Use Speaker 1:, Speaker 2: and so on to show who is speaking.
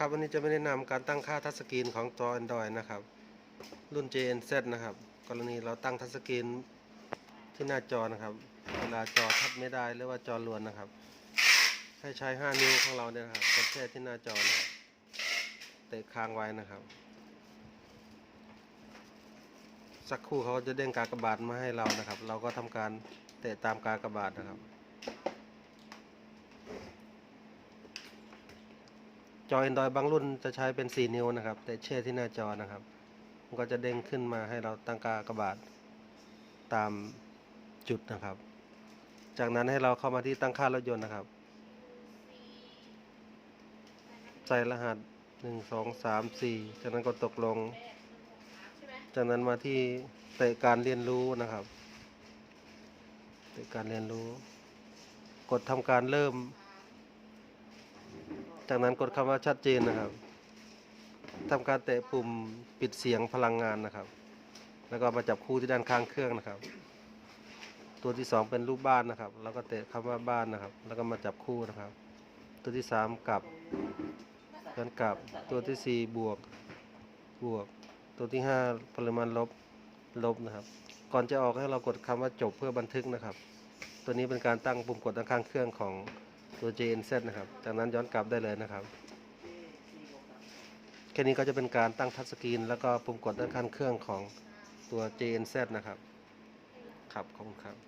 Speaker 1: ครับวันนี้จะไม่แนะนำการตั้งค่าทัชสกรีนของจอ Android นะครับ รุ่น JNZ นะครับ กรณีเราตั้งทัชสกรีนที่หน้าจอนะครับ เวลาจอทับไม่ได้หรือว่าจอล้วนนะครับ ให้ใช้ 5 นิ้วของเราเนี่ยนะครับกดแช่ที่หน้าจอนะครับเตะค้างไว้นะครับ สักครู่เขาก็จะเด้งกากบาทมาให้เรานะครับ เราก็ทำการเตะตามกากบาทนะครับ จอ Android บางรุ่นจะใช้เป็น 4 นิ้วนะครับ แต่เชื่อที่หน้าจอนะครับ มันก็จะเด้งขึ้นมาให้เราตั้งกากระบาทตามจุดนะครับ จากนั้นให้เราเข้ามาที่ตั้งค่ารถยนต์นะครับ ใส่รหัส 1 2 3 4 จากนั้นก็ตกลง จากนั้นมาที่เตะการเรียนรู้นะครับเตะการเรียนรู้ กดทำการเริ่ม จากนั้นกดคำว่าชัดเจนนะครับทำการเตะปุ่มปิดเสียงพลังงานนะครับ แล้วก็มาจับคู่ที่ด้านข้างเครื่องนะครับ ตัวที่สองเป็นรูปบ้านนะครับ แล้วก็เตะคำว่าบ้านนะครับ แล้วก็มาจับคู่นะครับ ตัวที่สามกลับย้อนกลับตัวที่สี่บวกบวก ตัวที่ห้าปริมาณลบลบนะครับ ก่อนจะออกให้เรากดคำว่าจบเพื่อบันทึกนะครับ ตัวนี้เป็นการตั้งปุ่มกดด้านข้างเครื่องของ ตัว JNZ นะครับ จากนั้นย้อนกลับได้เลยนะครับ แค่นี้ก็จะเป็นการตั้งทัชสกรีน แล้วก็ปุ่มกดด้านข้างเครื่องของตัว JNZ นะครับ ครับขอบคุณครับ